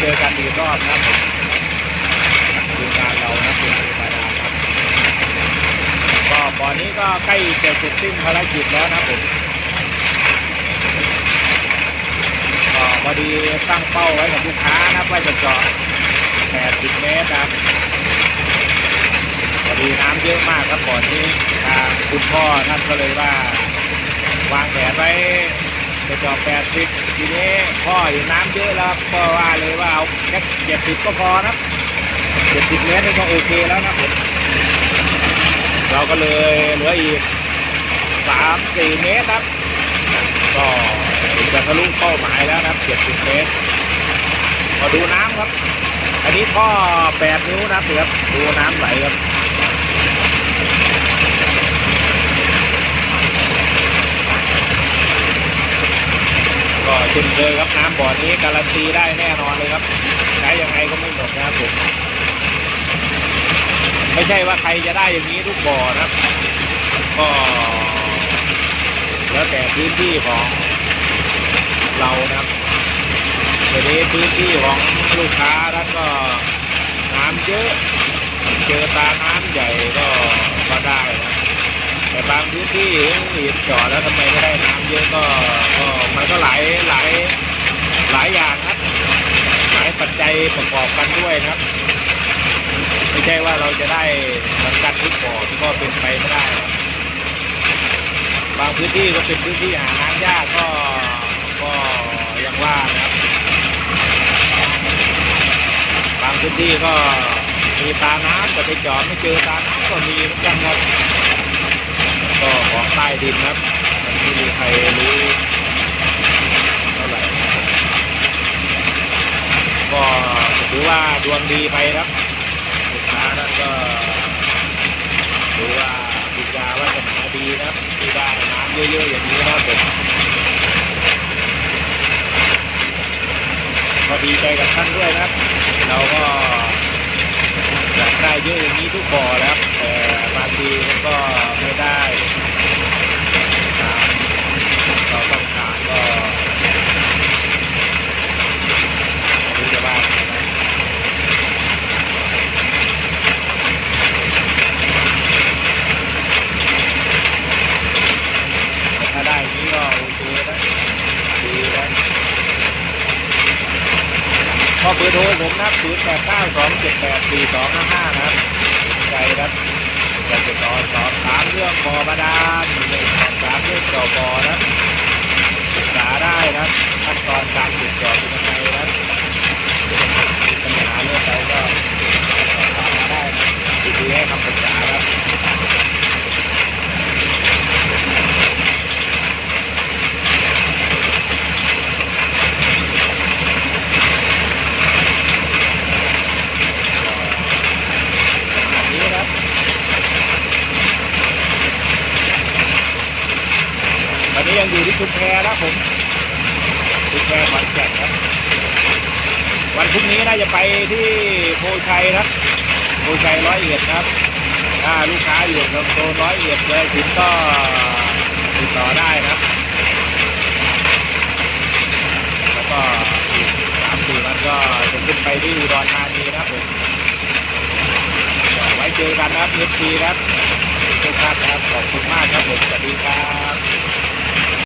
เจอกันอีกรอบนะครับผมทีมงานเรานะคุณธรรมดาครับก็บ่อนี้ก็ใกล้จะเสร็จสิ้นภารกิจแล้วนะครับผมก็พอดีตั้งเป้าไว้กับลูกค้านะว่าจะเจาะ80 เมตรนะครับพอดีน้ำเยอะมากครับบ่อนี้ทางคุณพ่อท่านก็เลยว่าวางแผนไว้ จะเจาะ80ทีนี้พ่อเห็นน้ำเยอะแล้วก็ว่าเลยว่าเอาแค่70ก็พอนะครับ70เมตรนี่ก็โอเคแล้วนะผมเราก็เลยเหลืออีก3-4เมตรครับ ก็จะทะลุเป้าหมายแล้วนะครับ70เมตรมาดูน้ำครับ อันนี้ท่อ8นิ้วนะครับดูน้ำไหลครับ ก็เช่นเคยครับน้ำบ่อนี้การันตีได้แน่นอนเลยครับ ใช้ยังไงก็ไม่หมดนะครับผมไม่ใช่ว่าใครจะได้อย่างนี้ทุกบ่อนะครับก็แล้วแต่พื้นที่ของเรานะครับทีนี้พื้นที่ของลูกค้าท่านก็น้ำเยอะเจอตาน้ำใหญ่ก็ก็ได้นะแต่บางพื้นที่เห็นจอดแล้วทำไมไม่ได้น้ำเยอะก็ก็ ก็หลายหลายหลายอย่างครับ หลายปัจจัยประกอบกันด้วยนะครับ ไม่ใช่ว่าเราจะได้เหมือนกันทุกบ่อก็เป็นไปไม่ได้ บางพื้นที่ก็เป็นพื้นที่หาน้ำยากก็ก็ยังว่านะครับ บางพื้นที่ก็มีตาน้ำแต่ไปจอดไม่เจอตาน้ำก็มีเหมือนกันครับก็ของใต้ดินครับมันไม่มีใครรู้เท่าไหร่นะครับก็ถือว่า ดวงดีไปครับลูกค้านั้นก็ถือว่าบุญญาวาสนาดีนะครับที่ได้น้ำเยอะๆอย่างนี้นะครับผมก็ดีใจกับท่านด้วยนะครับ เราก็อยากได้เยอะอย่างนี้ทุกบ่อแล้วครับแต่บางทีมันก็ไม่ได้ตามเราต้องการก็ไม่รู้จะว่าไงนะ ถ้าได้อย่างนี้ก็โอเคนะดีนะ พอเบอร์โทรผมนะศูนย์แปดเก้าสองเจ็ดแปดสี่สองห้าห้าครับใจครับอยากจะสอบสอบถามเรื่องบอบาดาลหรือสอบถามเรื่องเกี่ยวบอนะศึกษาได้นะขั้นตอนการติดต่อเป็นยังไงนะมีปัญหาเรื่องใดก็สอบถามมาได้นะดีให้คำปรึกษาครับ อันนี้นะครับตอนนี้ ยังอยู่ที่ชุมแพนะผมชุมแพขอนแก่นครับ วันพรุ่งนี้น่าจะไปที่โพชัยนะโพชัยร้อยเอ็ดครับ ถ้าลูกค้าอยู่ตรงโซนร้อยเอ็ดเลยถึงก็ติดต่อได้นะแล้วก็สามสี่วันก็จะขึ้นไปที่อุดรธานีนะผมไว้เจอกันนะครับเอฟซีครับทุกท่านครับขอบคุณมากครับผมสวัสดีครับ